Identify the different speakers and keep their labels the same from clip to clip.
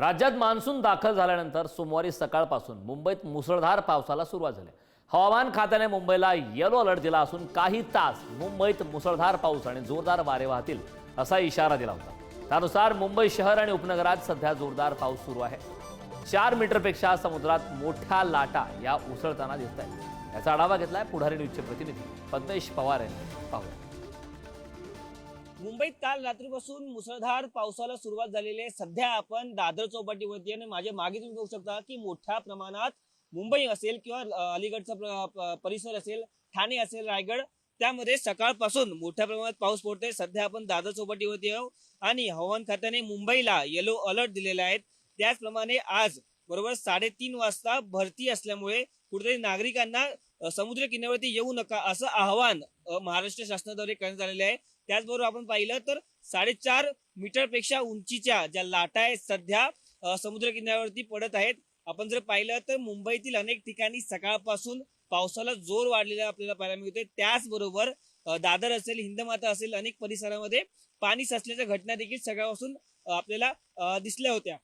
Speaker 1: राज्यात मान्सून दाखल झाल्यानंतर सोमवारी सकाळपासून मुंबईत मुसळधार पावसाला सुरुवात झाली. हवामान खात्याने मुंबईला येलो अलर्ट दिला असून काही तास मुंबईत मुसळधार पाऊस आणि जोरदार वारे वाहतील असा इशारा दिला होता. त्यानुसार मुंबई शहर आणि उपनगरात सध्या जोरदार पाऊस सुरू आहे. चार मीटरपेक्षा समुद्रात मोठ्या लाटा या उसळताना दिसत आहेत याचा आढावा घेतलाय पुढारी न्यूजचे प्रतिनिधी पद्मेश पवार यांनी. पाहूया.
Speaker 2: मुंबईत काल रात्रीपासून मुसळधार पावसाला सुरुवात झालेली आहे. सध्या आपण दादर चौपाटीवरती आणि माझ्या मागे तुम्ही बघू शकता की मोठ्या प्रमाणात मुंबई असेल किंवा अ, अलीकडचा परिसर असेल ठाणे असेल रायगड त्यामध्ये सकाळपासून मोठ्या प्रमाणात पाऊस पडतोय. सध्या आपण दादर चौपाटीवरती आहोत आणि हवामान खात्याने मुंबईला येलो अलर्ट दिलेला आहे त्याचप्रमाणे आज बरोबर साडेतीन वाजता भरती असल्यामुळे कुठेतरी नागरिकांना समुद्र किनाऱ्यावरती येऊ नका असं आवाहन महाराष्ट्र शासनाद्वारे करण्यात आलेले आहे. त्याचबरोबर आपण पाहिलं तर साडेचार मीटरपेक्षा उंचीच्या ज्या लाटा आहेत सध्या समुद्र किनाऱ्यावरती पडत आहेत. आपण जर पाहिलं तर मुंबईतील अनेक ठिकाणी सकाळपासून पावसाला जोर वाढलेला आपल्याला पाहायला मिळतोय. त्याचबरोबर दादर असेल हिंदमाता असेल अनेक परिसरामध्ये पाणी साचल्याच्या घटना देखील सकाळपासून आपल्याला दिसल्या होत्या.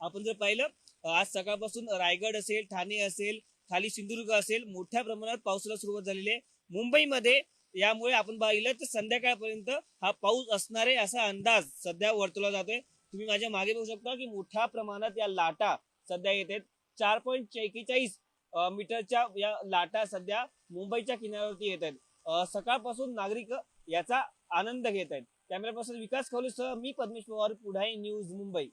Speaker 2: आपण जर पाहिलं आज सकाळपासून रायगड असेल ठाणे असेल खाली सिंधुदुर्ग असेल मोठ्या प्रमाणात पावसाला सुरुवात झालेली आहे. मुंबईमध्ये यामुळे आपण पाहिलं तर संध्याकाळपर्यंत हा पाऊस असणार आहे असा अंदाज सध्या वर्तवला जातोय. तुम्ही माझ्या मागे बघू शकता की मोठ्या प्रमाणात या लाटा सध्या येत आहेत. चार पॉईंट एक्केचाळीस मीटरच्या या लाटा सध्या मुंबईच्या किनाऱ्यावरती येत आहेत. सकाळपासून नागरिक याचा आनंद घेत आहेत. कॅमेरापासून विकास खोलीसह मी पद्मेश पवार पुढाई न्यूज मुंबई.